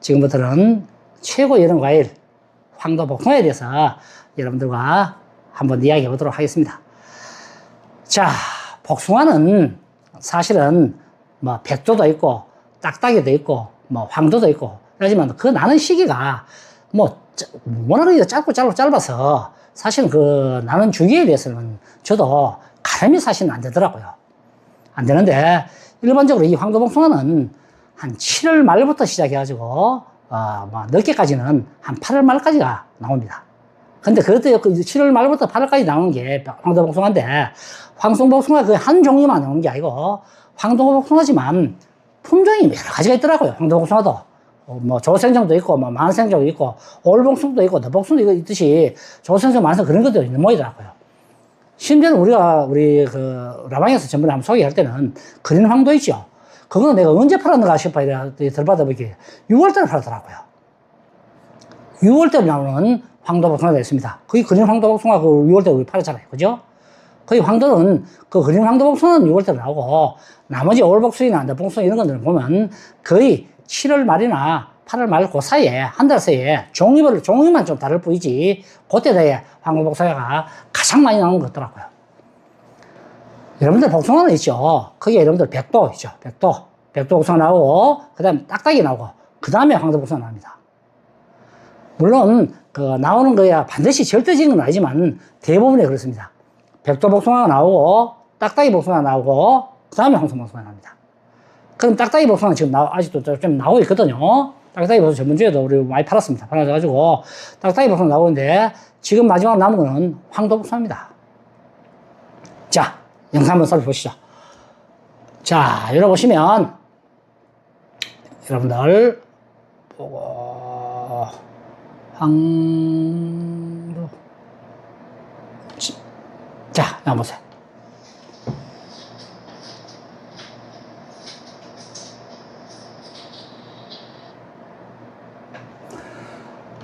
지금부터는 최고 여름 과일 황도 복숭아에 대해서 여러분들과 한번 이야기해 보도록 하겠습니다. 자, 복숭아는 사실은 뭐 백도도 있고 딱딱이도 있고 뭐 황도도 있고 하지만 그 나는 시기가 뭐 짜- 워낙에 짧고 짧고 짧아서 사실은 그 나는 주기에 대해서는 저도 가늠이 사실은 안 되더라고요. 안 되는데 일반적으로 이 황도복숭아는 한 7월 말부터 시작해가지고 어, 뭐 늦게까지는 한 8월 말까지가 나옵니다. 근데 그것도 그 7월 말부터 8월까지 나오는 게 황도복숭아인데 황송복숭아 그 한 종류만 나오는 게 아니고 황도복숭아지만 품종이 여러 가지가 있더라고요. 황도복숭아도 어, 뭐 조생종도 있고 뭐 만생종도 있고 올복숭도 있고 너복숭도 있듯이 조생종 만생 그런 것도 있는 모이더라고요. 심지어는 우리가 우리 그 라방에서 전번에 한번 소개할 때는 그린 황도 있죠. 그거는 내가 언제 팔았는가 싶어야 들받아 보기 6월달에 팔았더라고요. 6월달에 나오는 황도 복숭아가 있습니다. 거의 그린 황도 복숭아 그 6월달에 우리 팔았잖아요. 그죠? 거의 황도는 그 그린 황도 복숭아는 6월달에 나오고 나머지 올복숭이나 너복숭아 이런 것들은 보면 거의 7월 말이나 8월 말 그 사이에 한 달 사이에 종류별로 종류만 좀 다를 뿐이지 그때 되에 황도 복숭아가 가장 많이 나오는 것 같더라고요. 여러분들 복숭아는 있죠. 거기에 여러분들 백도 있죠. 백도. 백도 복숭아 나오고, 그 다음에 딱딱이 나오고, 그 다음에 황도 복숭아 나옵니다. 물론, 그 나오는 거야 반드시 절대적인 건 아니지만 대부분이 그렇습니다. 백도 복숭아가 나오고, 딱딱이 복숭아가 나오고, 그 다음에 황소 복숭아가 나옵니다. 그럼 딱딱이 복숭아 지금 나, 아직도 좀- 좀 나오고 있거든요. 딱딱이 복숭아 전문주에도 우리 많이 팔았습니다. 팔아가지고, 딱딱이 복숭아 나오는데, 지금 마지막 남은 거는 황도 복숭아입니다. 자, 영상 한번 살펴보시죠. 자, 열어보시면, 여러분들, 보고, 황도. 지- 자, 한번 보세요.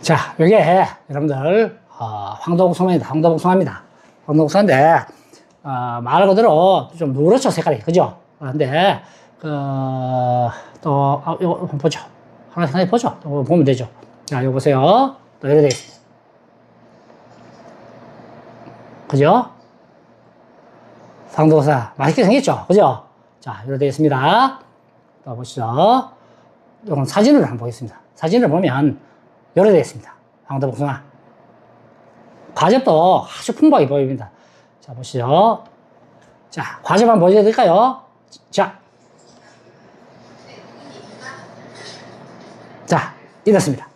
자, 요게 여러분들 어, 황도복숭아입니다. 황도복숭아입니다. 황도복숭아인데 어, 말 그대로 좀 누렇죠 색깔이 그죠? 그런데 그또 아, 이거 한번 보죠. 하나 생각해 보죠. 또 보면 되죠. 자, 이거 보세요. 또 이렇게 돼 있습니다. 그죠? 황도복숭아 맛있게 생겼죠? 그죠? 자, 이렇게 되어 있습니다. 또 보시죠. 이건 사진을 한번 보겠습니다. 사진을 보면 이렇게 되어 있습니다. 황도 복숭아. 과즙도 아주 풍부하게 보입니다. 자, 보시죠. 자, 과즙 한번 보여드릴까요? 자. 자, 이렇습니다.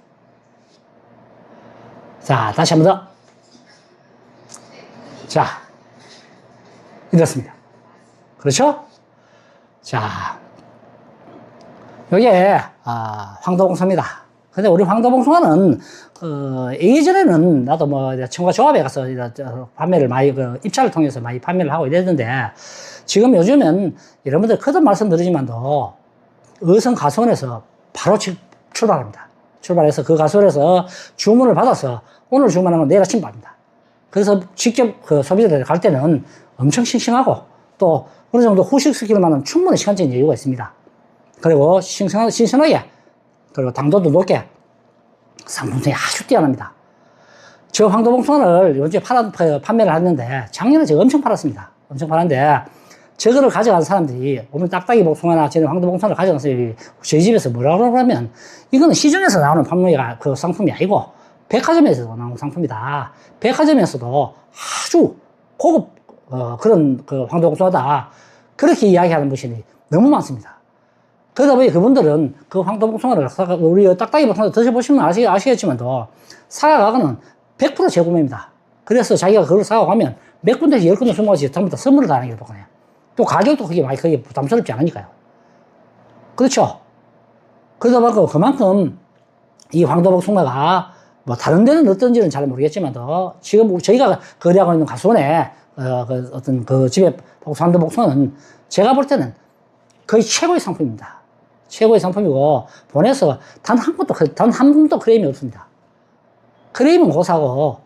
자, 다시 한 번 더. 자, 이렇습니다. 그렇죠? 자, 요게, 아, 황도봉사입니다. 근데 우리 황도봉송화는, 어, 예전에는 나도 뭐, 청과 조합에 가서 판매를 많이, 그, 입찰을 통해서 많이 판매를 하고 이랬는데, 지금 요즘엔 여러분들 거듭 말씀드리지만도, 의성 가수원에서 바로 출- 출발합니다. 출발해서 그 가수원에서 주문을 받아서 오늘 주문한 건 내일 아침 받습니다. 그래서 직접 그 소비자들 갈 때는 엄청 싱싱하고 또 어느 정도 후식시킬 만한 충분한 시간적인 여유가 있습니다. 그리고 신선하게, 신선하게 그리고 당도도 높게 상품성이 아주 뛰어납니다. 저 황도봉송화를 요즘에 팔아, 그 판매를 했는데 작년에 제가 엄청 팔았습니다. 엄청 팔았는데 저거를 가져간 사람들이 오늘 딱딱이 복숭아나 저는 황도봉송화를 가져가서 저희 집에서 뭐라고 그러면 이거는 시중에서 나오는 판매가 그 상품이 아니고 백화점에서 나오는 상품이다. 백화점에서도 아주 고급 어, 그런 그 황도복숭아다. 그렇게 이야기하는 분이 너무 많습니다. 그러다 보니 그분들은 그 황도복숭아를 사가, 우리 딱딱이 복숭아 드셔보시면 아시, 아시겠지만도 사가가고는 100% 재구매입니다. 그래서 자기가 그걸 사가고 가면 몇 군데씩 열 군데 숨어가지고 전부 다 선물을 다 하는 게 보거든요. 또 가격도 그게 많이 크게 부담스럽지 않으니까요. 그렇죠? 그러다 보니까 그만큼 이 황도복숭아가 뭐 다른 데는 어떤지는 잘 모르겠지만도 지금 저희가 거래하고 있는 가수원에 어, 그 어떤 그 집에 황도 복숭아는 제가 볼 때는 거의 최고의 상품입니다. 최고의 상품이고 보내서 단 한 번도 단 한 번도 크레임이 없습니다. 크레임은 고사고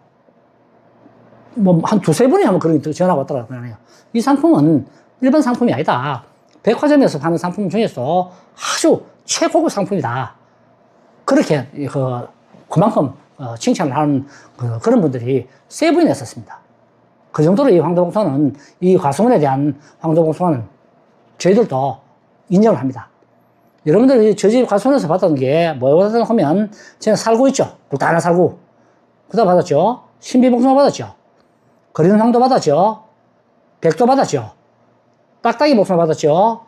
뭐 한 두세 번이 한번 그런 게 전화가 그러네요. 이 상품은 일반 상품이 아니다. 백화점에서 파는 상품 중에서 아주 최고급 상품이다. 그렇게 그 그만큼 어, 칭찬을 하는 그, 그런 분들이 세 분이나 있었습니다. 그 정도로 이 황도봉선은 이 과수원에 대한 황도봉선은 저희들도 인정을 합니다. 여러분들이 저집 과수원에서 받았던 게 뭐였다 하면 저는 살고 있죠. 불타나 살고. 그다 받았죠. 신비봉선 받았죠. 거리는 황도 받았죠. 백도 받았죠. 딱딱이 복숭아 받았죠.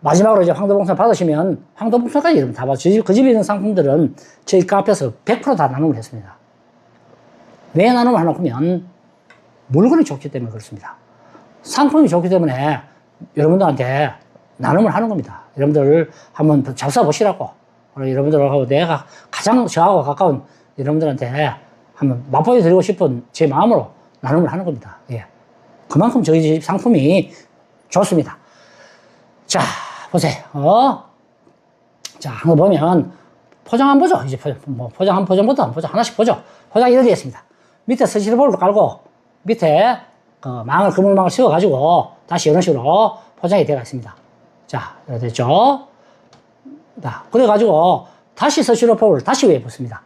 마지막으로 이제 황도봉선 받으시면 황도봉선까지 여러분 다 받았죠. 그 집- 그 집에 있는 상품들은 저희 카페에서 100%다 나눔을 했습니다. 왜 나눔을 하나 하면 물건이 좋기 때문에 그렇습니다. 상품이 좋기 때문에 여러분들한테 나눔을 하는 겁니다. 여러분들 한번 잡숴 보시라고. 그리고 여러분들하고 내가 가장 저하고 가까운 여러분들한테 한번 맛보여 드리고 싶은 제 마음으로 나눔을 하는 겁니다. 예. 그만큼 저희 집 상품이 좋습니다. 자, 보세요. 어? 자, 한번 보면 포장 한번 보죠. 이제 포장, 뭐 포장 한 포장부터 한 포장 하나씩 보죠. 포장이 이렇게 되겠습니다. 밑에 스티로볼을 깔고 밑에 그 망을 그물망을 씌워가지고 다시 이런 식으로 포장이 되어 있습니다. 자, 이렇게 됐죠? 자, 그래가지고 다시 스티로폴을 다시 위에 붙습니다.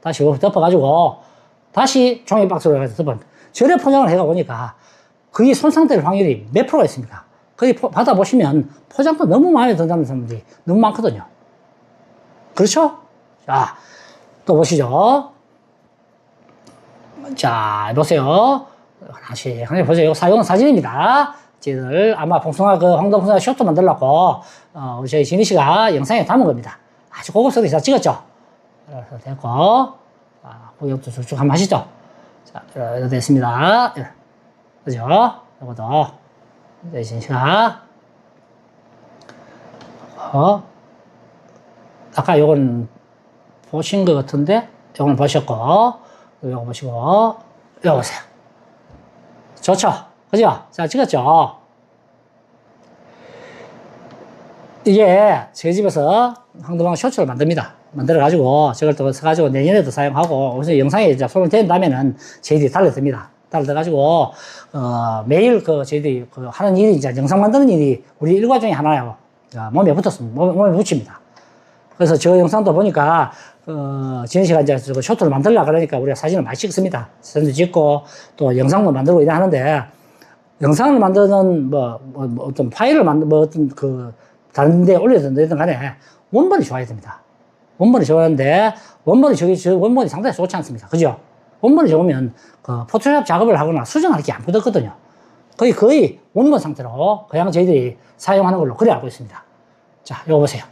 다시 덮어가지고 다시 종이 박스로 해서 덮어. 저래 포장을 해가 보니까 그게 손상될 확률이 몇 프로가 있습니까? 거기 포- 받아보시면 포장도 너무 마음에 든다는 사람들이 너무 많거든요. 그렇죠? 자, 또 보시죠. 자, 보세요. 하나씩, 하나씩 보세요. 이거 사용한 사진입니다. 저희들 아마 봉숭아 그 황동봉숭아 쇼트 만들려고, 어, 우리 저희 진희 씨가 영상에 담은 겁니다. 아주 고급스럽게 잘 찍었죠? 그래서 됐고, 아, 구역도 쭉쭉 한번 하시죠. 자, 이렇게 됐습니다. 이렇게. 그죠? 이것도, 저희 진희 씨가, 어, 아까 요건 보신 것 같은데, 요건 보셨고, 요거 보시고, 요거 보세요. 좋죠? 그죠? 자, 찍었죠? 이게 제 집에서 황도방 쇼츠를 만듭니다. 만들어가지고, 저걸 또 써가지고 내년에도 사용하고, 그래서 영상에 이제 댄 다음에는 저희들이 달려듭니다. 달려가지고, 어, 매일 그 저희들이 그 하는 일이 이제 영상 만드는 일이 우리 일과 중에 하나예요. 자, 몸에 붙었습니다. 몸에, 몸에 붙입니다. 그래서 저 영상도 보니까 어, 지현 씨가 이제 저 쇼트를 만들려 그러니까 우리가 사진을 많이 찍습니다. 사진도 찍고 또 영상도 만들고 이래 하는데 영상을 만드는 뭐, 뭐, 뭐 어떤 파일을 만드 뭐 어떤 그 다른 데 올려든 간에 원본이 좋아야 됩니다. 원본이 좋았는데 원본이 저기 저 원본이 상당히 좋지 않습니다. 그죠? 원본이 좋으면 그 포토샵 작업을 하거나 수정할 게 안 붙었거든요. 거의 거의 원본 상태로 그냥 저희들이 사용하는 걸로 그래 알고 있습니다. 자, 요거 보세요.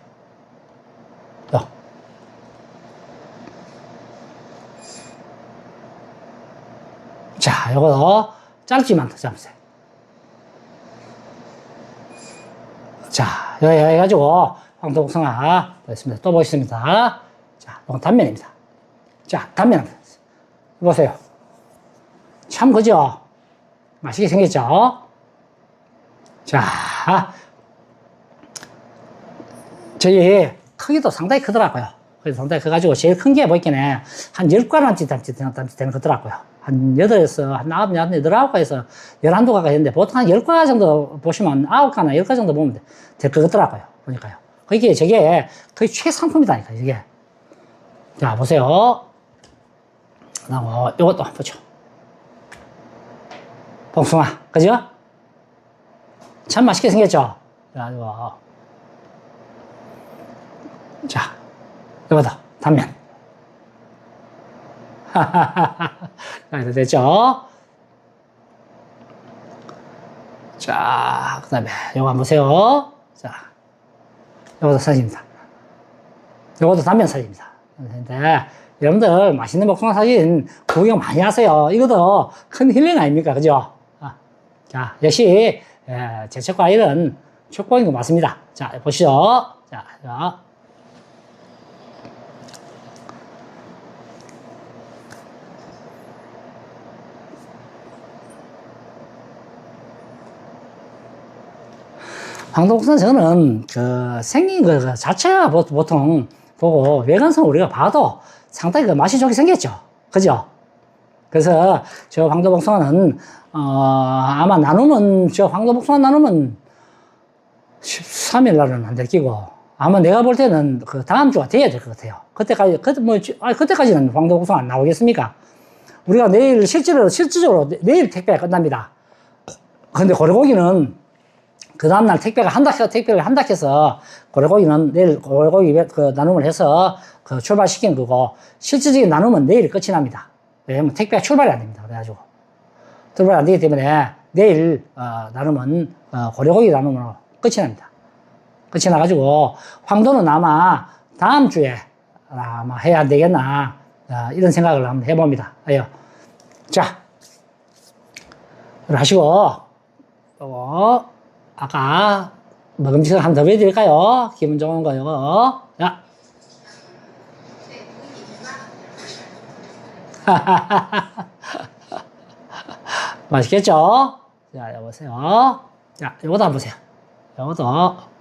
요. 자, 요거 짧지만 더 잡으세요. 자, 여기 해가지고 황토복숭아 됐습니다. 또 보겠습니다. 자, 이건 단면입니다. 자, 단면 보세요. 참 그죠? 맛있게 생겼죠? 자, 저희 크기도 상당히 크더라고요. 그래서 상당히 커가지고 제일 큰 게 보이긴 해. 한 10가락지 담지 되는 거더라고요. 한 8에서 한 9, 8, 8가에서 11가가 있는데 보통 한 10가 정도 보시면 9가나 10가 정도 보면 될 것 같더라고요. 보니까요. 그게 저게 거의 최상품이다니까, 이게. 자, 보세요. 그다음 이것도 한번 보죠. 복숭아, 그죠? 참 맛있게 생겼죠? 그래가지고. 자, 이거도 단면. 자, 이렇게 됐죠? 자, 그 다음에 요거 한번 보세요. 자, 요것도 사진입니다. 요것도 단면 사진입니다. 근데 여러분들 맛있는 복숭아 사진 구경 많이 하세요. 이것도 큰 힐링 아닙니까? 그죠? 아, 자, 역시, 예, 제철 과일은 축복인 거 맞습니다. 자, 보시죠. 자, 자. 황동국산 저는 그 생긴 거 자체가 보- 보통 보고 외관성 우리가 봐도 상당히 그 맛이 좋게 생겼죠. 그죠? 그래서 저 황도복숭아는 어 아마 나누면 저 황도복숭아 나누면 13일 날은 안될 끼고 아마 내가 볼 때는 그 다음 주가 돼야 될 것 같아요. 그때까지, 그때 뭐, 아, 그때까지는 황도복숭아 안 나오겠습니까? 우리가 내일 실제로, 실질적으로 내- 내일 택배가 끝납니다. 근데 고래고기는 그 다음날 택배가 한다, 해서 택배를 한다 해서 고래고기는 내일 고래고기 그 나눔을 해서 그 출발시키는 거고 실질적인 나눔은 내일 끝이 납니다. 왜냐면 택배가 출발이 안 됩니다. 그래가지고. 출발이 안 되기 때문에 내일, 어, 나눔은, 어, 고래고기 나눔으로 끝이 납니다. 끝이 나가지고 황도는 아마 다음 주에 아마 해야 안 되겠나 어, 이런 생각을 한번 해봅니다. 아요. 자, 하시고 요거 아까 먹음직을 한번더 보여드릴까요? 기분 좋은 거 요거. 자. 맛있겠죠? 자, 여보세요. 자, 요것도 한번 보세요. 요것도.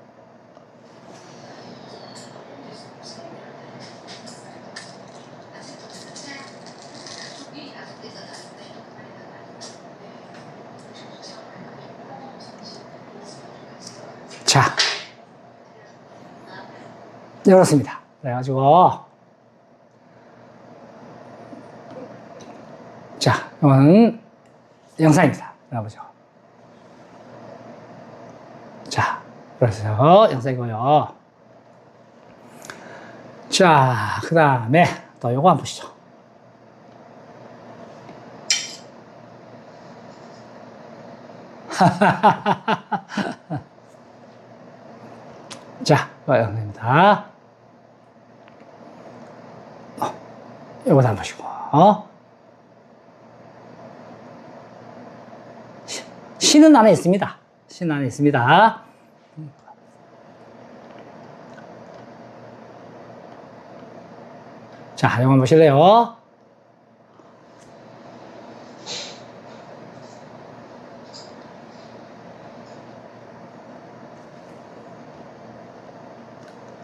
자. 열었습니다. 그래가지고. 자, 이건 영상입니다. 나보죠. 자, 그래서 영상이고요. 자, 그 다음에 또 요거 한번 보시죠. 자, 영상입니다. 요거 보시고. 어? 시- 신은 안에 있습니다. 신은 안에 있습니다. 자, 한번 보실래요?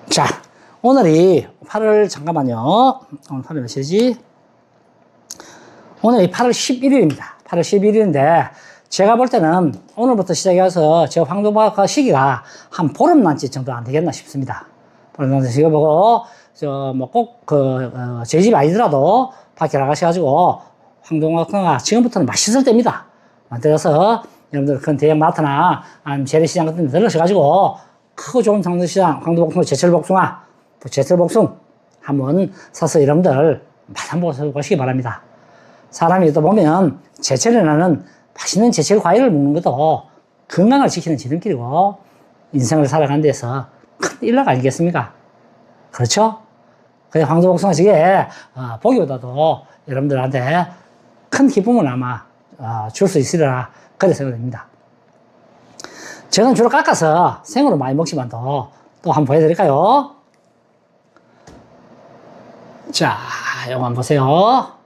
자, 오늘이 8월, 잠깐만요. 오늘 8월 몇이지? 오늘이 8월 11일입니다. 8월 11일인데, 제가 볼 때는 오늘부터 시작해서 저 황도박 시기가 한 보름 남짓 정도 안 되겠나 싶습니다. 보름 남짓 시기 보고, 저, 뭐 꼭, 그, 어, 저희 집 아니더라도 밖에 나가셔가지고, 황동학과가 지금부터는 맛있을 때입니다. 만들어서 여러분들 큰 대형 마트나 아니면 재래시장 같은 데 들러셔가지고 크고 좋은 장르시장, 황도복숭아, 제철복숭아, 또 제철복숭 한번 사서 여러분들 맛 한번 보시기 바랍니다. 사람이 또 보면 제철에 나는 맛있는 제철 과일을 먹는 것도 건강을 지키는 지름길이고 인생을 살아가는 데서 큰 일락 아니겠습니까? 그렇죠? 그래서 황도복숭아 저게 어, 보기보다도 여러분들한테 큰 기쁨을 아마 어, 줄수 있으리라 그래 생각됩니다. 저는 주로 깎아서 생으로 많이 먹지만도 또 한번 보여드릴까요? 자, 이거 한번 보세요.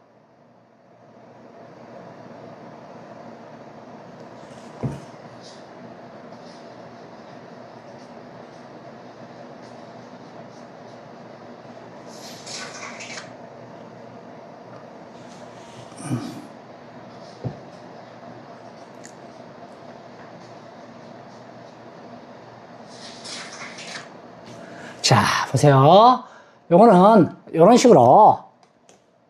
자, 보세요. 요거는 요런 식으로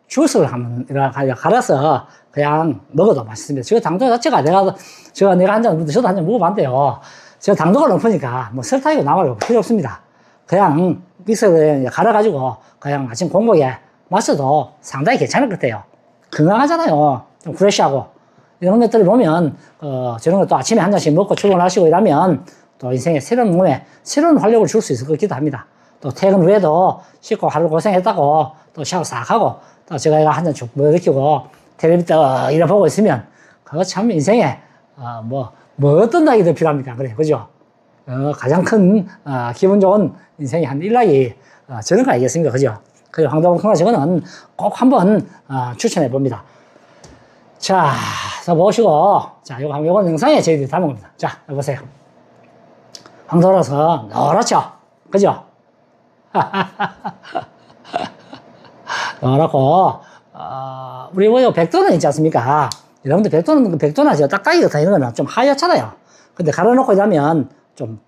주스를 한번 이렇게 갈아서 그냥 먹어도 맛있습니다. 저 당도 자체가 내가, 제가 내가 한 잔, 먹는데 저도 한 잔 먹어봤는데요. 제가 당도가 높으니까 뭐 설탕이고 나발이고 필요 없습니다. 그냥 믹서기에 갈아가지고 그냥 아침 공복에 마셔도 상당히 괜찮을 것 같아요. 건강하잖아요. 좀 프레쉬하고. 이런 것들을 보면, 어, 저런 것도 아침에 한 잔씩 먹고 출근하시고 이러면 또 인생에 새로운 몸에 새로운 활력을 줄 수 있을 것 같기도 합니다. 또 퇴근 후에도 씻고 하루 고생했다고 또 샤워 싹 하고 또 제가 한잔 쭉 먹이고 텔레비 떠 이래 보고 있으면 그거 참 인생에 어, 뭐, 뭐 어떤 낙이 더 필요합니까? 그래, 그죠? 어, 가장 큰 어, 기분 좋은 인생의 한 일락이 어, 저런 거 아니겠습니까? 그죠? 그 황도복숭아 저거는 꼭 한번 어, 추천해 봅니다. 자, 자 보시고 자, 요거 요거 영상에 저희들이 담은 겁니다. 자, 여보세요. 황도라서 노랗죠? 그죠? 노랗고, 어, 우리 뭐 백도는 있지 않습니까? 여러분들 백도는, 백도나 저 딱딱이 같은 이런 거는 좀 하얗잖아요. 근데 갈아놓고 이러면 좀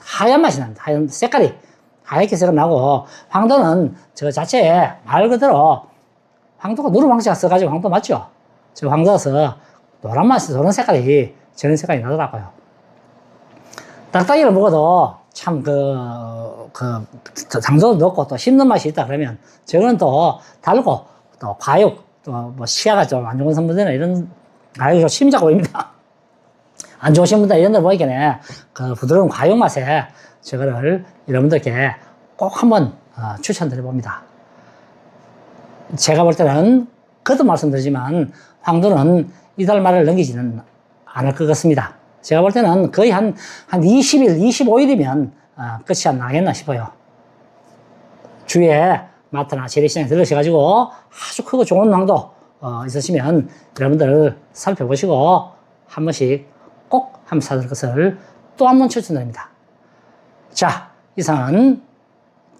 하얀 맛이 납니다. 하얀 색깔이. 하얗게 색은 나고 황도는 저 자체에 말 그대로 황도가 누르방지가 써가지고 황도 맞죠? 저 황도에서 노란 맛이 노란 색깔이 저런 색깔이 나더라고요. 딱딱이를 먹어도 참 그, 그, 당도도 높고 또 씹는 맛이 있다 그러면 저거는 또 달고 또 과육 또 뭐 시야가 좀 안 좋은 선분들은 이런 아유 심자고 보입니다. 안 좋으신 분들 이런 데 보이겠네. 그 부드러운 과육 맛에 저거를 여러분들께 꼭 한번 어, 추천드려 봅니다. 제가 볼 때는 그도 말씀드리지만 황도는 이달 말을 넘기지는 않을 것 같습니다. 제가 볼 때는 거의 한, 한 20일, 25일이면 어, 끝이 안 나겠나 싶어요. 주위에 마트나 재래시장에 들르셔가지고 아주 크고 좋은 황도 어, 있으시면 여러분들 살펴보시고 한 번씩 꼭 한번 사들 것을 또 한 번 추천드립니다. 자, 이상은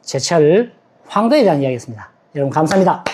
제철 황도에 대한 이야기였습니다. 여러분 감사합니다.